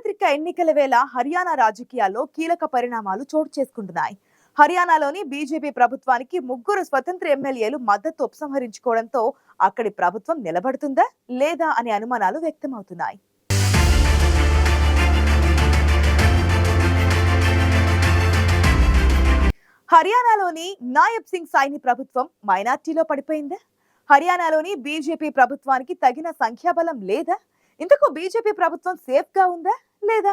సార్వత్రిక ఎన్నికల వేళ హర్యానా రాజకీయాల్లో కీలక పరిణామాలు చోటు చేసుకుంటున్నాయి. హర్యానాలోని బీజేపీ ప్రభుత్వానికి ముగ్గురు స్వతంత్ర ఎమ్మెల్యేలు మద్దతు ఉపసంహరించుకోవడంతో అక్కడి ప్రభుత్వం నిలబడుతుందా లేదా అనే అనుమానాలు వ్యక్తమవుతున్నాయి. హర్యానాలోని నాయబ్ సింగ్ సాయిని ప్రభుత్వం మైనార్టీలో పడిపోయిందా? హర్యానాలోని బీజేపీ ప్రభుత్వానికి తగిన సంఖ్యాబలం లేదా? ఇంతకు బీజేపీ ప్రభుత్వం సేఫ్గా ఉందా? లేదా?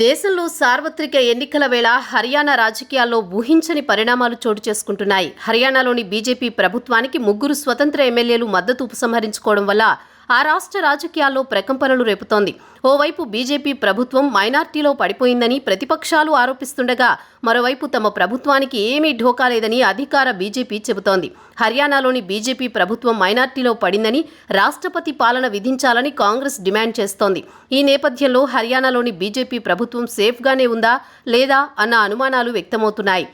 దేశంలో సార్వత్రిక ఎన్నికల వేళ హర్యానా రాజకీయాల్లో ఊహించని పరిణామాలు చోటు చేసుకుంటున్నాయి. హర్యానాలోని బీజేపీ ప్రభుత్వానికి ముగ్గురు స్వతంత్ర ఎమ్మెల్యేలు మద్దతు ఉపసంహరించుకోవడం వల్ల ఆ రాష్ట్ర రాజకీయాల్లో ప్రకంపనలు రేపుతోంది. ఓవైపు బీజేపీ ప్రభుత్వం మైనార్టీలో పడిపోయిందని ప్రతిపక్షాలు ఆరోపిస్తుండగా మరోవైపు తమ ప్రభుత్వానికి ఏమీ ఢోకా లేదని అధికార బీజేపీ చెబుతోంది. హర్యానాలోని బీజేపీ ప్రభుత్వం మైనార్టీలో పడిందని రాష్ట్రపతి పాలన విధించాలని కాంగ్రెస్ డిమాండ్ చేస్తోంది. ఈ నేపథ్యంలో హర్యానాలోని బీజేపీ ప్రభుత్వం సేఫ్గానే ఉందా లేదా అన్న అనుమానాలు వ్యక్తమవుతున్నాయి.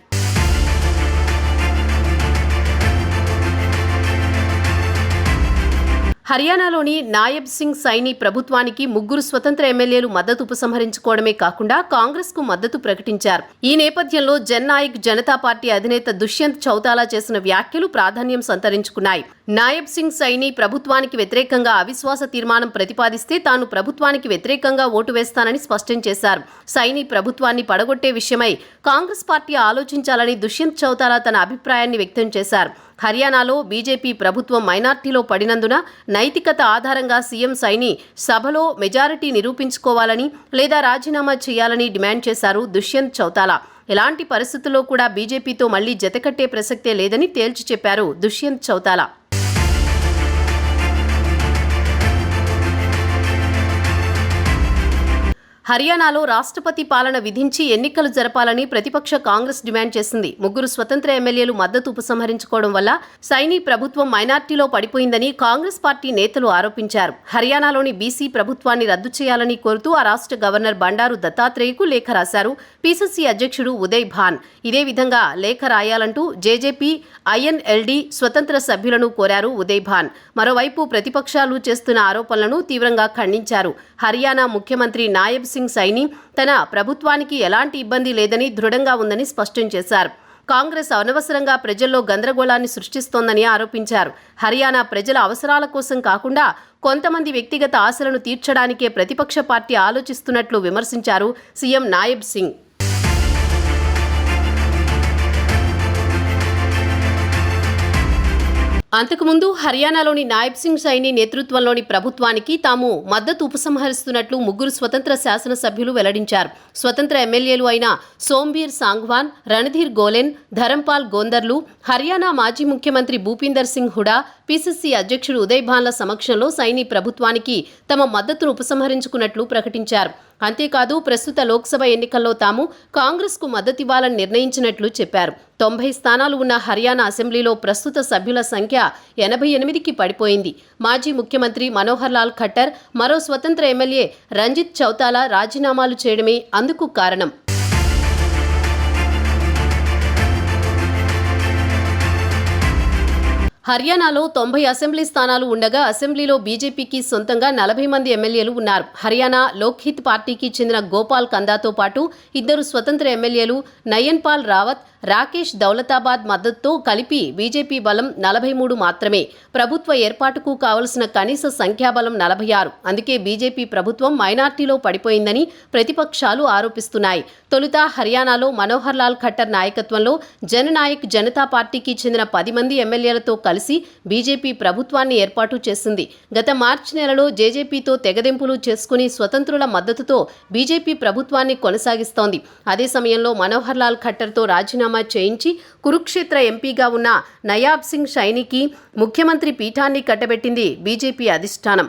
హర్యానాలోని నాయబ్ సింగ్ సైని ప్రభుత్వానికి ముగ్గురు స్వతంత్ర ఎమ్మెల్యేలు మద్దతు ఉపసంహరించుకోవడమే కాకుండా కాంగ్రెస్కు మద్దతు ప్రకటించారు. ఈ నేపథ్యంలో జన్ నాయక్ జనతా పార్టీ అధినేత దుష్యంత్ చౌతాలా చేసిన వ్యాఖ్యలు ప్రాధాన్యం సంతరించుకున్నాయి. నాయబ్ సింగ్ సైని ప్రభుత్వానికి వ్యతిరేకంగా అవిశ్వాస తీర్మానం ప్రతిపాదిస్తే తాను ప్రభుత్వానికి వ్యతిరేకంగా ఓటు వేస్తానని స్పష్టం చేశారు. సైని ప్రభుత్వాన్ని పడగొట్టే విషయమై కాంగ్రెస్ పార్టీ ఆలోచించాలని దుష్యంత్ చౌతాలా తన అభిప్రాయాన్ని వ్యక్తం చేశారు. హర్యానాలో బీజేపీ ప్రభుత్వం మైనార్టీలో పడినందున నైతికత ఆధారంగా సీఎం సైని సభలో మెజారిటీ నిరూపించుకోవాలని లేదా రాజీనామా చేయాలని డిమాండ్ చేశారు దుష్యంత్ చౌతాలా. ఎలాంటి పరిస్థితుల్లో కూడా బీజేపీతో మళ్ళీ జతకట్టే ప్రసక్తే లేదని తేల్చి చెప్పారు దుష్యంత్ చౌతాలా. హర్యానాలో రాష్ట్రపతి పాలన విధించి ఎన్నికలు జరపాలని ప్రతిపక్ష కాంగ్రెస్ డిమాండ్ చేసింది. ముగ్గురు స్వతంత్ర ఎమ్మెల్యేలు మద్దతు ఉపసంహరించుకోవడం వల్ల సైని ప్రభుత్వం మైనార్టీలో పడిపోయిందని కాంగ్రెస్ పార్టీ నేతలు ఆరోపించారు. హర్యానాలోని బీసీ ప్రభుత్వాన్ని రద్దు చేయాలని కోరుతూ ఆ రాష్ట్ర గవర్నర్ బండారు దత్తాత్రేయకు లేఖ రాశారు. పీసీసీ అధ్యక్షుడు ఉదయ్ భాన్. ఇదే విధంగా లేఖ రాయాలంటూ జేజేపీ ఐఎన్ఎల్డీ స్వతంత్ర సభ్యులను కోరారు ఉదయ్ భాన్. మరోవైపు ప్రతిపక్షాలు చేస్తున్న ఆరోపణలను తీవ్రంగా ఖండించారు. హర్యానా ముఖ్యమంత్రి నాయబ్ సింగ్ సైని తన ప్రభుత్వానికి ఎలాంటి ఇబ్బంది లేదని దృఢంగా ఉందని స్పష్టం చేశారు. కాంగ్రెస్ అనవసరంగా ప్రజల్లో గందరగోళాన్ని సృష్టిస్తోందని ఆరోపించారు. హర్యానా ప్రజల అవసరాల కోసం కాకుండా కొంతమంది వ్యక్తిగత ఆశలను తీర్చడానికే ప్రతిపక్ష పార్టీ ఆలోచిస్తున్నట్లు విమర్శించారు సీఎం నాయబ్ సింగ్. అంతకుముందు హర్యానాలోని నాయబ్ సింగ్ సైని నేతృత్వంలోని ప్రభుత్వానికి తాము మద్దతు ఉపసంహరిస్తున్నట్లు ముగ్గురు స్వతంత్ర శాసనసభ్యులు వెల్లడించారు. స్వతంత్ర ఎమ్మెల్యేలు అయిన సోంబీర్ సాంగ్వాన్ రణధీర్ గోలెన్ ధరంపాల్ గోందర్లు హర్యానా మాజీ ముఖ్యమంత్రి భూపీందర్ సింగ్ హుడా పీసీసీ అధ్యక్షుడు ఉదయ్ భాన్ల సమక్షంలో సైని ప్రభుత్వానికి తమ మద్దతును ఉపసంహరించుకున్నట్లు ప్రకటించారు. అంతేకాదు ప్రస్తుత లోక్సభ ఎన్నికల్లో తాము కాంగ్రెస్కు మద్దతివ్వాలని నిర్ణయించినట్లు చెప్పారు. తొంభై స్థానాలు ఉన్న హర్యానా అసెంబ్లీలో ప్రస్తుత సభ్యుల సంఖ్య ఎనభై ఎనిమిదికి పడిపోయింది. మాజీ ముఖ్యమంత్రి మనోహర్ లాల్ ఖట్టర్ మరో స్వతంత్ర ఎమ్మెల్యే రంజిత్ చౌతాలా రాజీనామాలు చేయడమే అందుకు కారణం. హర్యానాలో తొంభై అసెంబ్లీ స్థానాలు ఉండగా అసెంబ్లీలో బీజేపీకి సొంతంగా నలభై మంది ఎమ్మెల్యేలు ఉన్నారు. హర్యానా లోక్హిత్ పార్టీకి చెందిన గోపాల్ కందాతో పాటు ఇద్దరు స్వతంత్ర ఎమ్మెల్యేలు నయన్పాల్ రావత్ రాకేష్ దౌలతాబాద్ మద్దతుతో కలిపి బీజేపీ బలం నలభై మూడు మాత్రమే. ప్రభుత్వ ఏర్పాటుకు కావలసిన కనీస సంఖ్యాబలం నలభై ఆరు. అందుకే బీజేపీ ప్రభుత్వం మైనార్టీలో పడిపోయిందని ప్రతిపక్షాలు ఆరోపిస్తున్నాయి. తొలుత హర్యానాలో మనోహర్ లాల్ ఖట్టర్ నాయకత్వంలో జననాయక్ జనతా పార్టీకి చెందిన పది మంది ఎమ్మెల్యేలతో కలిసి బీజేపీ ప్రభుత్వాన్ని ఏర్పాటు చేసింది. గత మార్చి నెలలో జేజేపీతో తెగదెంపులు చేసుకుని స్వతంత్రుల మద్దతుతో బీజేపీ ప్రభుత్వాన్ని కొనసాగిస్తోంది. అదే సమయంలో మనోహర్ లాల్ ఖట్టర్తో రాజీనామా చేయించి కురుక్షేత్ర ఎంపీగా ఉన్న నయాబ్ సింగ్ షైనికి ముఖ్యమంత్రి పీఠాన్ని కట్టబెట్టింది బీజేపీ అధిష్టానం.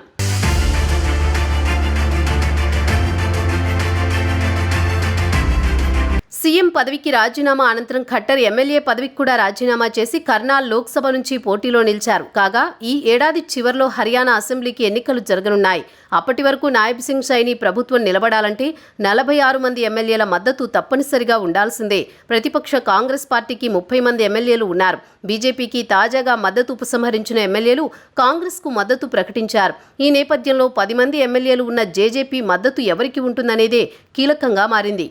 సీఎం పదవికి రాజీనామా అనంతరం ఖట్టర్ ఎమ్మెల్యే పదవికి కూడా రాజీనామా చేసి కర్నాల్ లోక్సభ నుంచి పోటీలో నిలిచారు. కాగా ఈ ఏడాది చివర్లో హర్యానా అసెంబ్లీకి ఎన్నికలు జరగనున్నాయి. అప్పటి వరకు నాయబ్ సింగ్ సైని ప్రభుత్వం నిలబడాలంటే నలభై ఆరు మంది ఎమ్మెల్యేల మద్దతు తప్పనిసరిగా ఉండాల్సిందే. ప్రతిపక్ష కాంగ్రెస్ పార్టీకి ముప్పై మంది ఎమ్మెల్యేలు ఉన్నారు. బీజేపీకి తాజాగా మద్దతు ఉపసంహరించిన ఎమ్మెల్యేలు కాంగ్రెస్కు మద్దతు ప్రకటించారు. ఈ నేపథ్యంలో పది మంది ఎమ్మెల్యేలు ఉన్న జేజేపీ మద్దతు ఎవరికి ఉంటుందనేదే కీలకంగా మారింది.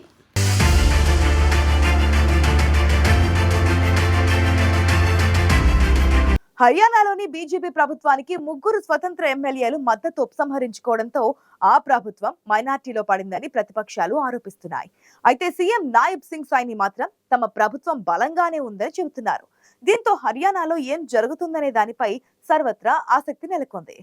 హర్యానాలోని బీజేపీ ప్రభుత్వానికి ముగ్గురు స్వతంత్ర ఎమ్మెల్యేలు మద్దతు ఉపసంహరించుకోవడంతో ఆ ప్రభుత్వం మైనార్టీలో పడిందని ప్రతిపక్షాలు ఆరోపిస్తున్నాయి. అయితే సీఎం నాయబ్ సింగ్ సైని మాత్రం తమ ప్రభుత్వం బలంగానే ఉందని చెబుతున్నారు. దీంతో హర్యానాలో ఏం జరుగుతుందనే దానిపై సర్వత్రా ఆసక్తి నెలకొంది.